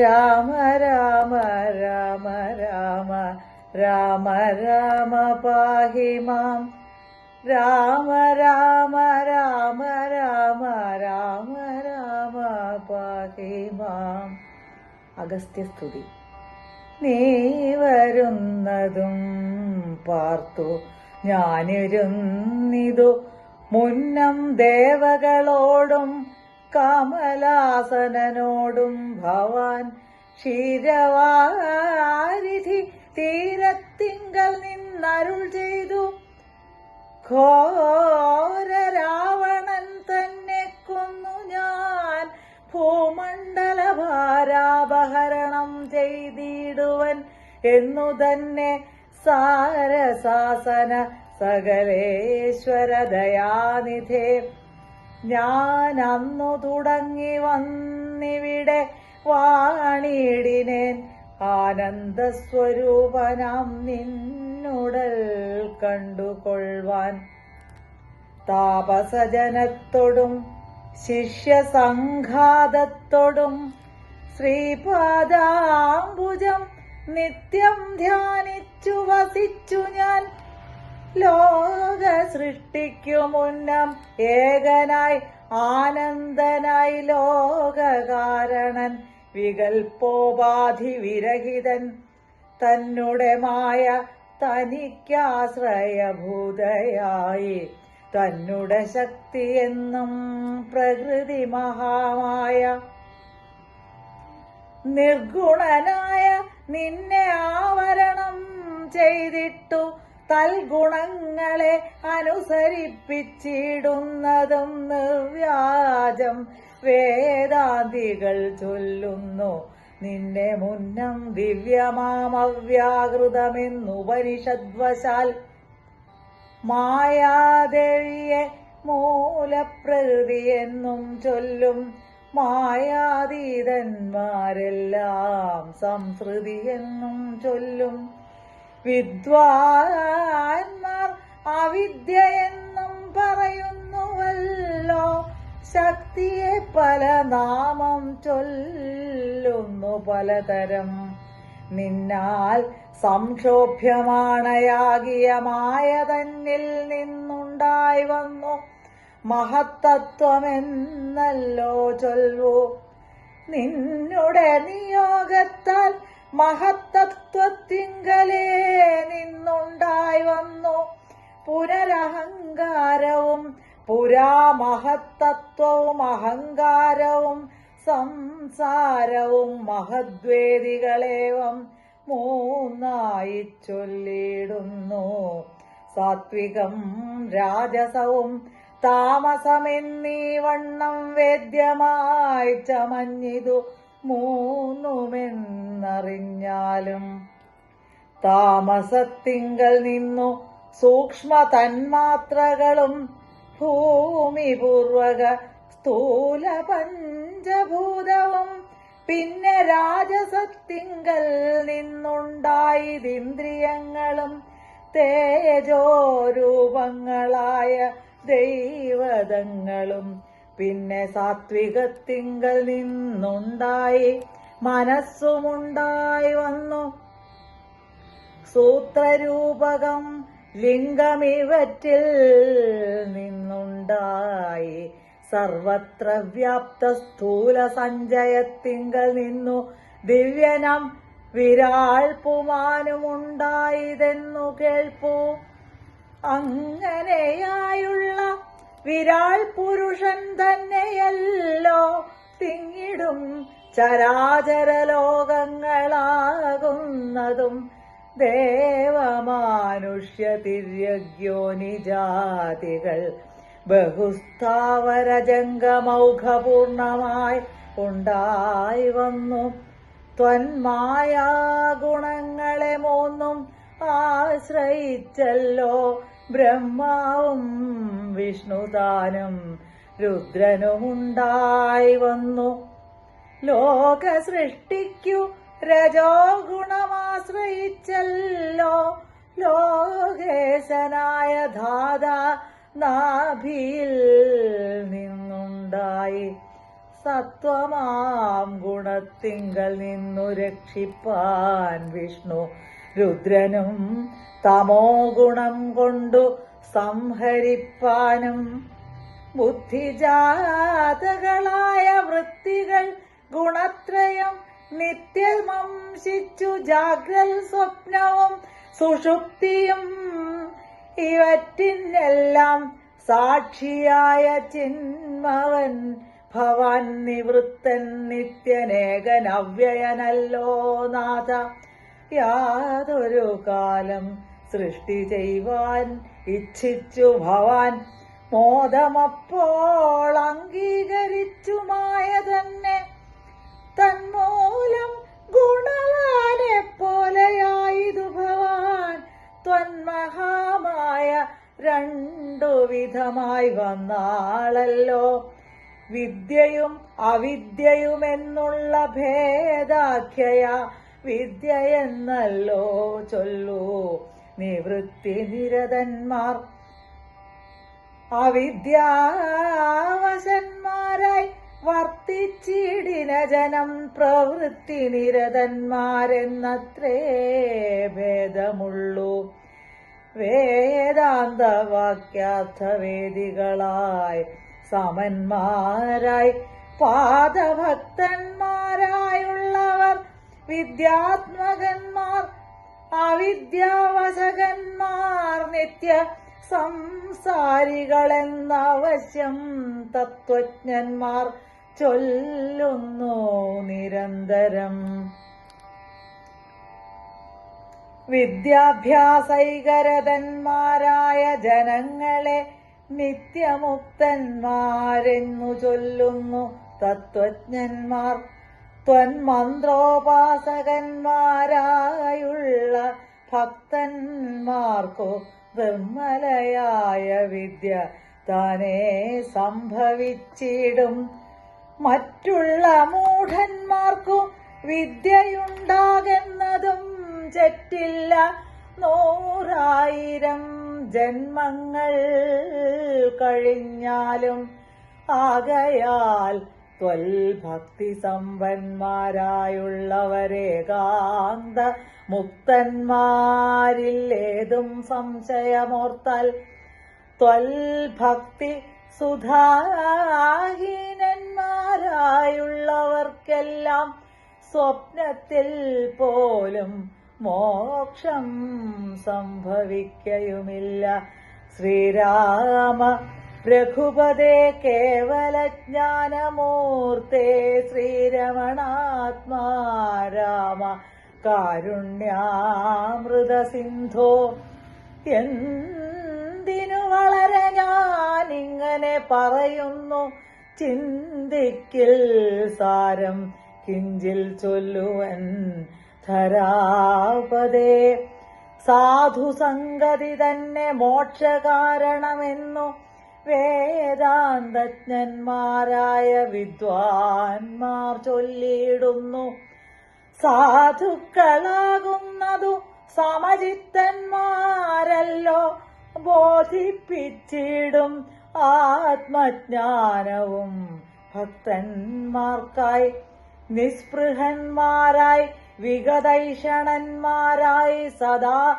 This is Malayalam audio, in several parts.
രാമ രാമ രാമ രാമ രാമ രാമ പാഹി മാം. രാമ രാമ രാമ രാമ രാമ രാമ പാഹി മാം. അഗസ്ത്യസ്തുതി. നീ വരുന്നതും പാർത്തു ഞാനിരുന്നിതു മുന്നം ദേവകളോടും കമലാസനനോടും ഭവാൻ ക്ഷീരവാരിധി തീരത്തിങ്കൽ നിന്നരുൾ ചെയ്തു. ഘോര രാവണൻ തന്നെ കൊന്നു ഞാൻ. ഭൂമണ്ഡല ഭാരാപഹരണം ചെയ്തിടുവൻ എന്നു തന്നെ സാരസാസന സകലേശ്വര ദയാനിധേ ഞാൻ അന്നു തുടങ്ങി വന്നിവിടെ വാണിടിനേൻ ആനന്ദസ്വരൂപനാം നിന്നുടൽ കണ്ടുകൊള്ളുവാൻ. താപസജനത്തോടും ശിഷ്യസംഘാതത്തോടും ശ്രീപാദാംബുജം നിത്യം ധ്യാനിച്ചു വസിച്ചു ഞാൻ. ലോക സൃഷ്ടിക്കു മുന്നം ഏകനായി ആനന്ദനായി ലോകകാരണൻ വികൽപ്പോപാധി വിരഹിതൻ. തന്നെ മായ തനിക്കാശ്രയഭൂതയായി ശക്തി എന്നും പ്രകൃതി മഹാമായ. നിർഗുണനായ നിന്നെ ആവരണം ചെയ്തിട്ടു തൽഗുണങ്ങളെ അനുസരിപ്പിച്ചിടുന്നതും നിർവ്യാജം വേദാന്തികൾ ചൊല്ലുന്നു. നിന്നെ മുന്നം ദിവ്യമാമവ്യാകൃതമെന്നുപനിഷദ്വശാൽ മായാദേവിയെ മൂലപ്രകൃതി എന്നും ചൊല്ലും മായാതീതന്മാരെല്ലാം സംസൃതി എന്നും ചൊല്ലും. വിദ്വാൻമാർ അവിദ്യ എന്നും പറയുന്നുവല്ലോ. ശക്തിയെ പല നാമം ചൊല്ലുന്നു പലതരം. നിന്നാൽ സംക്ഷോഭ്യമാണയാകിയ മായ തന്നിൽ നിന്നുണ്ടായി വന്നു. മഹത്തത്വമെന്നല്ലോ ചൊല്ലു നിന്നുടെ നിയോഗത്താൽ മഹത്തത്വത്തിങ്കലേ നിന്നുണ്ടായി വന്നു. പുനരഹങ്കാരവും പുരാമഹത്തത്വവും അഹങ്കാരവും സംസാരവും മഹദ്വേദികളേവം മൂന്നായി ചൊല്ലിടുന്നു സാത്വികം രാജസവും താമസമെന്നീ വണ്ണം വേദ്യമായി ചമഞ്ഞിതു. മൂന്നുമെന്നറിഞ്ഞാലും താമസത്തിങ്കൽ നിന്നു സൂക്ഷ്മ തന്മാത്രകളും ഭൂമിപൂർവക സ്ഥൂല പഞ്ചഭൂതവും പിന്നെ രാജസത്തിങ്കൽ നിന്നുണ്ടായതിന്ദ്രിയങ്ങളും തേജോരൂപങ്ങളായ ദൈവതങ്ങളും പിന്നെ സാത്വിക സാത്വികത്തിങ്കൽ നിന്നുണ്ടായി മനസ്സുമുണ്ടായി വന്നു. സൂത്രരൂപകം ലിംഗമിവറ്റിൽ നിന്നുണ്ടായി സർവത്ര വ്യാപ്ത സ്ഥൂല സഞ്ചയത്തിങ്കൽ നിന്നു. ദിവ്യനം വിരാൾ പുമാനുമുണ്ടായതെന്നു കേൾപ്പൂ. അങ്ങനെയായുള്ള വിരാൾ പുരുഷൻ തന്നെയല്ലോ. തിങ്ങിടും ചരാചര ലോകങ്ങളാകുന്നതും. ദേവമാനുഷ്യ തിര്യഗ്യോനിജാതികൾ. ബഹുസ്ഥാവര ജംഗമൗഘപൂർണമായി ഉണ്ടായി വന്നു. ത്വന്മായാ ഗുണങ്ങളെ മൂന്നും ആശ്രയിച്ചല്ലോ. ബ്രഹ്മാവും വിഷ്ണുതാനും രുദ്രനുമുണ്ടായി വന്നു. ലോക സൃഷ്ടിക്കു രജോ ഗുണമാശ്രയിച്ചല്ലോ ലോകേശനായ ധാത നാഭിയിൽ നിന്നുണ്ടായി. സത്വമാം ഗുണത്തിങ്കൽ നിന്നു രക്ഷിപ്പാൻ വിഷ്ണു രുദ്രനും തമോ ഗുണം കൊണ്ടു സംഹരിപ്പാനും ബുദ്ധിജാതകളായ വൃത്തികൾ ഗുണത്രയം നിത്യമംശിച്ചു ജാഗ്രൽ സ്വപ്നവും സുഷുപ്തിയും ഇവറ്റിനെല്ലാം സാക്ഷിയായ ചിന്മവൻ ഭവാൻ നിവൃത്തൻ നിത്യനേകൻ അവ്യയനല്ലോ നാഥ. യാതൊരു കാലം സൃഷ്ടി ചെയ്യുവാൻ ഇച്ഛിച്ചു ഭവാൻ. മോദമപ്പോൾ അംഗീകരിച്ചു മായ തന്നെ തന്മൂലം ഗുണവാനെ പോലെയായതു ഭവാൻ. ത്വന്മഹാമായ രണ്ടു വിധമായി വന്നാളല്ലോ. വിദ്യയും അവിദ്യയുമെന്നുള്ള ഭേദാഖ്യയ വിദ്യ എന്നല്ലോ ചൊല്ലൂ. നിവൃത്തി നിരതന്മാർ. അവിദ്യാവശന്മാരായി വർത്തിച്ചിടിന ജനം പ്രവൃത്തി നിരതന്മാരെന്നത്രേ ഭേദമുള്ളൂ. വേദാന്ത വാക്യാർത്ഥവേദികളായി സമന്മാരായി പാദഭക്തന്മാരായുള്ളവർ വിദ്യാത്മകന്മാർ അവിദ്യാവശകന്മാർ നിത്യ സംസാരികളെന്നവശ്യം തത്വജ്ഞന്മാർ ചൊല്ലുന്നു നിരന്തരം. വിദ്യാഭ്യാസൈകരതന്മാരായ ജനങ്ങളെ നിത്യമുക്തന്മാരെന്നു ചൊല്ലുന്നു തത്വജ്ഞന്മാർ. ത്വന്മന്ത്രോപാസകന്മാരായുള്ള ഭക്തന്മാർക്കു നിർമ്മലയായ വിദ്യ താനേ സംഭവിച്ചിടും. മറ്റുള്ള മൂഢന്മാർക്കു വിദ്യയുണ്ടാകുന്നതും ചെറ്റില്ല നൂറായിരം ജന്മങ്ങൾ കഴിഞ്ഞാലും ആകയാൽ ത്വൽഭക്തി സമ്പന്മാരായുള്ളവരേകാന്ത മുക്തന്മാരില്ലേതും സംശയമോർത്താൽ ത്വൽഭക്തി സുധാഹീനന്മാരായുള്ളവർക്കെല്ലാം സ്വപ്നത്തിൽ പോലും മോക്ഷം സംഭവിക്കയുമില്ല. ശ്രീരാമ രഘുപതേ കേവലജ്ഞാനമൂർത്തേ ശ്രീരമണാത്മാ രാമ കാരുണ്യാമൃത സിന്ധോ എന്തിനു വളരെ ഞാനിങ്ങനെ പറയുന്നു? ചിന്തിക്കിൽ സാരം കിഞ്ചിൽ ചൊല്ലുവൻ ധരാപതേ. സാധുസംഗതി തന്നെ മോക്ഷകാരണമെന്നു വേദാന്തജ്ഞന്മാരായ വിദ്വാൻമാർ ചൊല്ലിയിടുന്നു. സാധുക്കളാകുന്നതു സമചിത്തന്മാരല്ലോ. ബോധിപ്പിച്ചിടും ആത്മജ്ഞാനവും ഭക്തന്മാർക്കായി. നിസ്പൃഹന്മാരായി വിഗതൈഷണന്മാരായി സദാ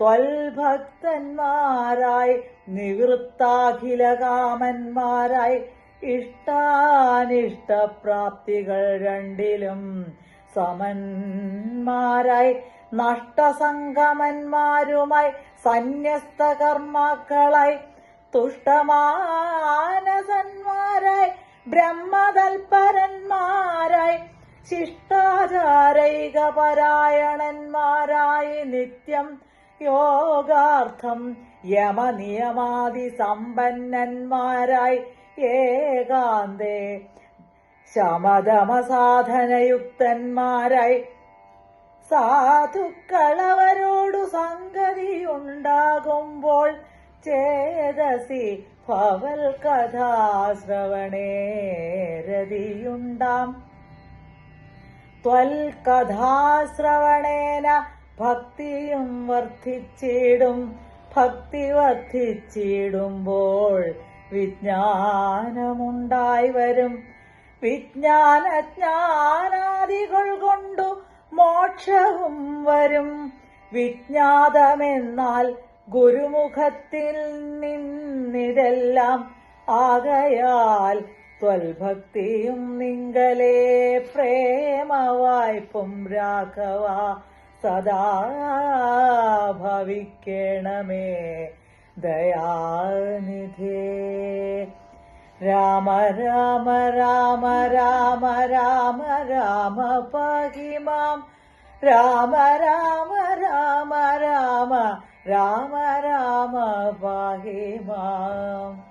ത്വൽഭക്തന്മാരായി നിവൃത്താഖിലകാമന്മാരായി ഇഷ്ടാനിഷ്ടപ്രാപ്തികൾ രണ്ടിലും സമന്മാരായി നഷ്ടസംഗമന്മാരുമായി സന്യസ്ത കർമാക്കളായി തുഷ്ടമാനസന്മാരായി ബ്രഹ്മതൽപരന്മാരായി ശിഷ്ടാചാരൈകപരായണന്മാരായി നിത്യം യോഗാർത്ഥം യമനിയമാതി സമ്പന്നന്മാരായി ഏകാന്തേ ശമതമസാധനയുക്തന്മാരായി. സാധുക്കളവരോടു സംഗതിയുണ്ടാകുമ്പോൾ ചേതസി ഭവൽ കഥാശ്രവണേ രതിയുണ്ടാം. ത്വൽകഥാശ്രവണേന ഭക്തിയും വർദ്ധിച്ചിടും. ഭക്തി വർദ്ധിച്ചിടുമ്പോൾ വിജ്ഞാനമുണ്ടായി വരും. വിജ്ഞാനജ്ഞാനാദികൾ കൊണ്ടു മോക്ഷവും വരും. വിജ്ഞാതമെന്നാൽ ഗുരുമുഖത്തിൽ നിന്നിതെല്ലാം ആകയാൽ ത്വൽഭക്തിയും നിങ്കലേ പ്രേമവായ്പും രാഘവ सदा भविक्येण मे दयानिधे राम राम राम राम राम राम पाहि मां राम राम राम राम राम राम पाहि माम्